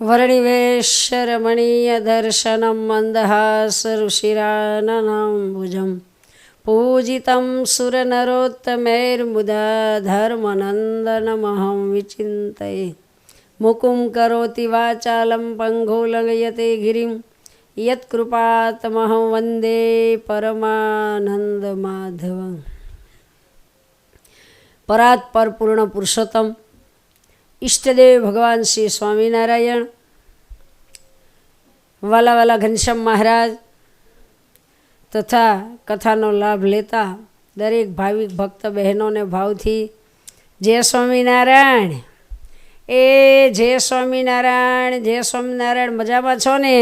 वर्णिवेश वर्णिवेश्यरमणीयदर्शनं मन्दहासऋषिराननाम्बुजं पूजितं सुरनरोत्तमैर्मुदा धर्मनन्दनमहं विचिन्तये मुकुं करोति वाचालं पङ्गुलयते गिरिं यत्कृपातमहं वन्दे परमानन्दमाधवं परात्परपूर्णपुरुषोत्तम ઈષ્ટદેવ ભગવાન શ્રી સ્વામિનારાયણ વાલા વાલા ઘનશ્યામ મહારાજ તથા કથાનો લાભ લેતા દરેક ભાવિક ભક્ત બહેનોને ભાવથી જય સ્વામિનારાયણ એ જય સ્વામિનારાયણ જય સ્વામિનારાયણ મજામાં છો ને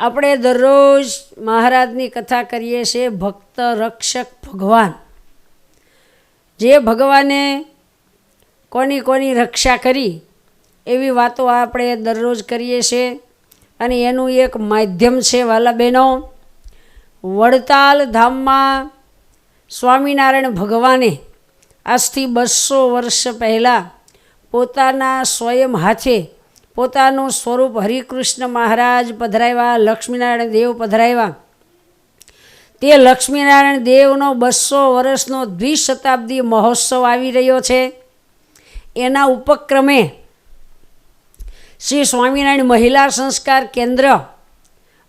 આપણે દરરોજ મહારાજની કથા કરીએ છીએ ભક્ત રક્ષક ભગવાન જે ભગવાને કોની કોની રક્ષા કરી, એવી વાતો આપણે દરરોજ કરીએ છીએ. અને એનું એક માધ્યમ છે વાલા બહેનો વડતાલ ધામમાં સ્વામિનારાયણ ભગવાને આજથી બસો વર્ષ પહેલાં પોતાના સ્વયં હાથે પોતાનું સ્વરૂપ હરિકૃષ્ણ મહારાજ પધરાવ્યા, લક્ષ્મીનારાયણ દેવ પધરાવ્યા. તે લક્ષ્મીનારાયણ દેવનો બસો વર્ષનો દ્વિશતાબ્દી મહોત્સવ આવી રહ્યો છે. એના ઉપક્રમે શ્રી સ્વામિનારાયણ મહિલા સંસ્કાર કેન્દ્ર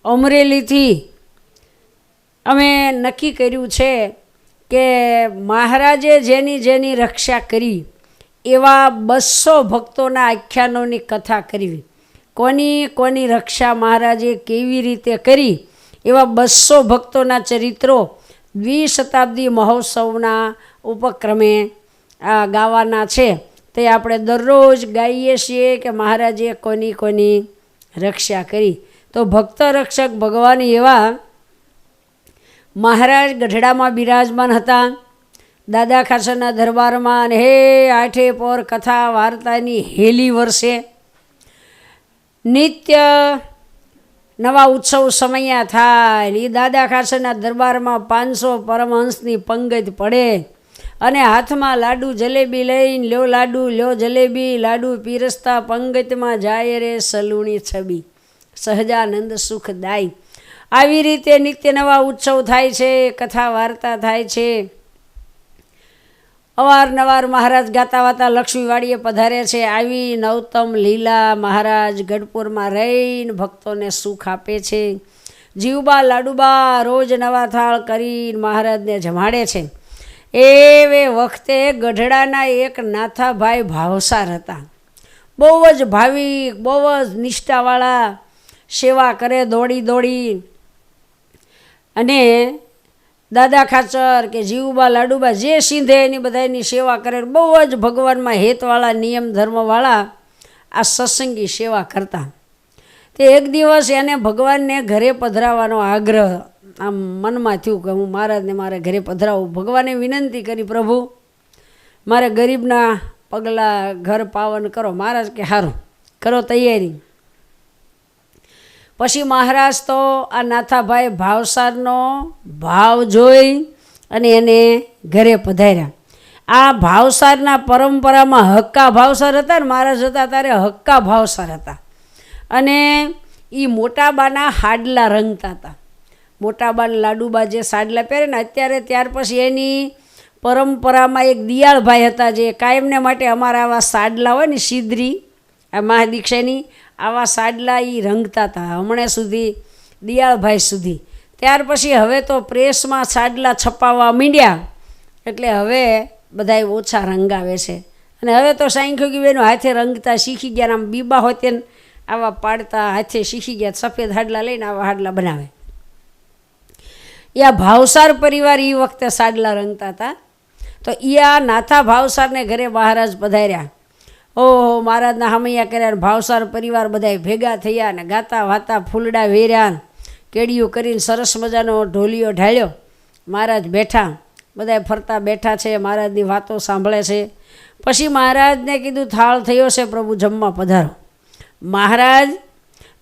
અમરેલીથી અમે નક્કી કર્યું છે કે મહારાજે જેની જેની રક્ષા કરી એવા બસો ભક્તોના આખ્યાનોની કથા કરવી. કોની કોની રક્ષા મહારાજે કેવી રીતે કરી એવા બસો ભક્તોના ચરિત્રો દ્વિશતાબ્દી મહોત્સવના ઉપક્રમે, આ, ગાવાના છે. તે આપણે દરરોજ ગાઈએ છીએ કે મહારાજે કોની કોની રક્ષા કરી. તો ભક્ત રક્ષક ભગવાન એવા મહારાજ ગઢડામાં બિરાજમાન હતા. દાદા ખાસરના દરબારમાં અને હે, આઠે પોર કથા વાર્તાની હેલી વર્ષે નિત્ય નવા ઉત્સવ સમયા થાય. એ દાદા ખાસરના દરબારમાં પાંચસો પરમહંસની પંગત પડે. અને હાથમાં લાડુ જલેબી લઈને લ્યો લાડુ, લ્યો જલેબી, લાડુ પીરસતા પંગતમાં જાય રે સલુણી છબી. સહજાનંદ સુખદાય. આવી રીતે નિત્ય નવા ઉત્સવ થાય છે, કથા વાર્તા થાય છે. અવારનવાર મહારાજ ગાતા વાતા લક્ષ્મીવાડીએ પધારે છે. આવી નવતમ લીલા મહારાજ ગઢપુરમાં રહીને ભક્તોને સુખ આપે છે. જીવબા લાડુબા રોજ નવા થાળ કરીને મહારાજને જમાડે છે. એવે વખતે ગઢડાના એક નાથાભાઈ ભાવસાર હતા. બહુ જ ભાવિક, બહુ જ નિષ્ઠાવાળા, સેવા કરે દોડી દોડી. અને દાદા ખાચર કે જીવબા લાડુબા જે સિંધે એની બધાની સેવા કરે, બહુ જ ભગવાનમાં હેતવાળા, નિયમ ધર્મવાળા આ સત્સંગી સેવા કરતા. તે એક દિવસ એને ભગવાનને ઘરે પધરાવવાનો આગ્રહ, આમ મનમાં થયું કે હું મહારાજને મારે ઘરે પધરાવું. ભગવાને વિનંતી કરી, પ્રભુ, મારે ગરીબના પગલાં ઘર પાવન કરો. મહારાજ કે સારું કરો તૈયારી. પછી મહારાજ તો આ નાથાભાઈ ભાવસારનો ભાવ જોઈ અને એને ઘરે પધાર્યા. આ ભાવસારના પરંપરામાં હક્કા ભાવસાર હતા ને મહારાજ હતા ત્યારે હક્કા ભાવસાર હતા. અને એ મોટાબાના હાડલા રંગતા હતા. મોટાબાના લાડુબા જે સાડલા પહેરે ને અત્યારે ત્યાર પછી એની પરંપરામાં એક દિયાળભાઈ હતા જે કાયમને માટે અમારા આવા સાડલા હોય ને સિદ્રી, આ મહાદીક્ષાની આવા સાડલા એ રંગતા હતા હમણાં સુધી, દિયાળભાઈ સુધી. ત્યાર પછી હવે તો પ્રેસમાં સાડલા છપાવવા માંડ્યા. એટલે હવે બધા ઓછા રંગાવે છે. અને હવે તો સાંખ્યો બેનો હાથે રંગતા શીખી ગયા આમ બીબા હોય તેને આવા પાડતા હાથે શીખી ગયા સફેદ હાડલા લઈને આવા હાડલા બનાવે. યા ભાવસાર પરિવાર એ વખતે સાડલા રંગતા હતા તો એ આ નાથા ભાવસારને ઘરે મહારાજ પધાર્યા. ઓહો, મહારાજના હમૈયા કર્યા ભાવસાર પરિવાર બધા ભેગા થયા ને ગાતા વાતા ફૂલડા વેર્યા કેડિયું કરીને સરસ મજાનો ઢોલિયો ઢાળ્યો. મહારાજ બેઠા બધા ફરતા બેઠા છે, મહારાજની વાતો સાંભળે છે. પછી મહારાજને કીધું, થાળ થયો છે, પ્રભુ જમવા પધારો. મહારાજ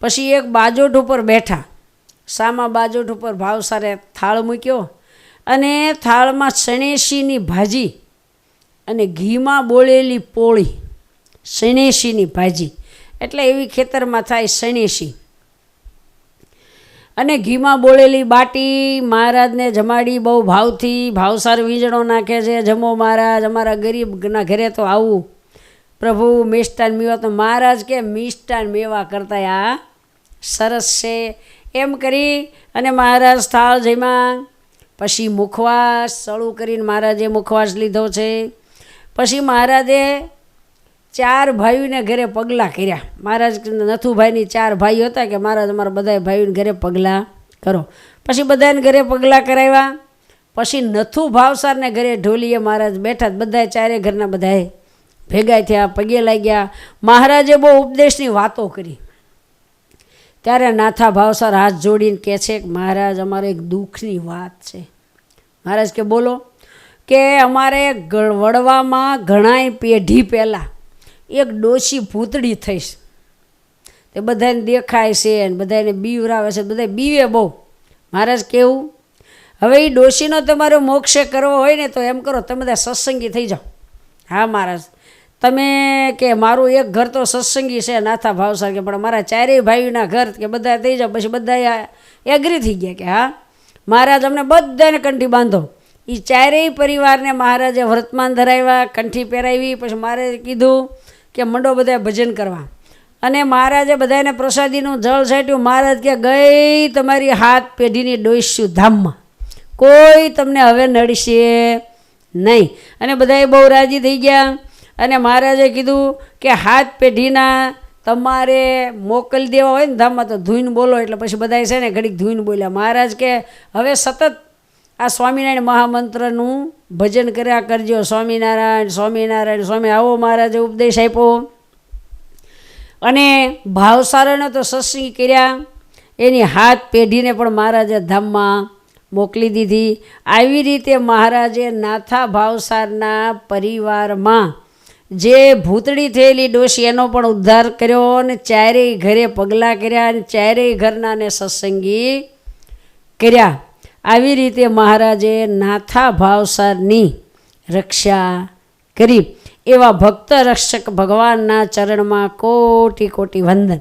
પછી એક બાજોટ ઉપર બેઠા. સામા બાજોટ ઉપર ભાવસારે થાળ મૂક્યો અને થાળમાં ચણેશીની ભાજી અને ઘીમાં બોળેલી પોળી શણેશીની ભાજી. એટલે એવી ખેતરમાં થાય શણેશી અને ઘીમાં બોળેલી બાટી મહારાજને જમાડી, બહુ ભાવથી ભાવસાર વીંજણો નાખે છે. જમો મહારાજ, અમારા ગરીબના ઘરે તો આવું. પ્રભુ, મિષ્ટાન મેવા તો મહારાજ કે મિષ્ટાન મેવા કરતા આ સરસ છે. એમ કરી અને મહારાજ થાળ જેમાં પછી મુખવાસ, સળું કરીને મહારાજે મુખવાસ લીધો છે. પછી મહારાજે ચાર ભાઈઓને ઘરે પગલાં કર્યા. મહારાજ નથુભાઈની ચાર ભાઈઓ હતા કે મહારાજ અમારા બધા ભાઈઓને ઘરે પગલાં કરો. પછી બધાને ઘરે પગલાં કરાવ્યા. પછી નથુ ભાવસારને ઘરે ઢોલીએ મહારાજ બેઠા બધા ચારે ઘરના બધાએ ભેગા થયા, પગે લાગ્યા. મહારાજે બહુ ઉપદેશની વાતો કરી. ત્યારે નાથા ભાવસાર હાથ જોડીને કહે છે કે મહારાજ, અમારે એક દુઃખની વાત છે. મહારાજ કે બોલો કે અમારે વડવામાં ઘણાય પેઢી પહેલાં એક ડોશી ભૂતડી થઈશ. તે બધાને દેખાય છે અને બધાને બીવરાવે છે. બધા બીવે બહુ. મહારાજ કેવું? હવે એ ડોશીનો તમારો મોક્ષે કરવો હોય ને તો એમ કરો, તમે બધા સત્સંગી થઈ જાઓ. હા, મહારાજ. તમે કે મારું એક ઘર તો સત્સંગી છે, નાથા ભાવસાર કે, પણ મારા ચારેય ભાઈના ઘર કે બધા થઈ જાઓ, પછી બધા એગ્રી થઈ ગયા કે, હા? મહારાજ, અમને બધાને કંઠી બાંધો. એ ચારેય પરિવારને મહારાજે વર્તમાન ધરાવ્યા, કંઠી પહેરાવી, પછી મારે કીધું કે મંડો બધા ભજન કરવા. અને મહારાજે બધાને પ્રસાદીનું જળ છાંટ્યું. મહારાજ કે ગઈ તમારી હાથ પેઢીની ડોઈશું ધામમાં. કોઈ તમને હવે નડશે નહીં. અને બધાએ બહુ રાજી થઈ ગયા. અને મહારાજે કીધું કે હાથ પેઢીના તમારે મોકલી દેવા હોય ને ધામમાં તો ધૂઈને બોલો. એટલે પછી બધાએ છે ને ઘડીક ધૂન બોલ્યા. મહારાજ કે હવે સતત આ સ્વામિનારાયણ મહામંત્રનું ભજન કર્યા કરજો. સ્વામિનારાયણ સ્વામિનારાયણ, સ્વામી, આવો મહારાજે ઉપદેશ આપ્યો. અને ભાવસારોને તો સત્સંગ કર્યા. એની હાથ પેઢીને પણ મહારાજે ધામમાં મોકલી દીધી. આવી રીતે મહારાજે નાથા ભાવસારના પરિવારમાં જે ભૂતળી થયેલી ડોશી એનો પણ ઉદ્ધાર કર્યો અને ચારેય ઘરે પગલાં કર્યા અને ચારેય ઘરનાને સત્સંગી કર્યા. આવી રીતે મહારાજે નાથા ભાવસારની રક્ષા કરી. એવા ભક્ત રક્ષક ભગવાનના ચરણમાં કોટી કોટી વંદન.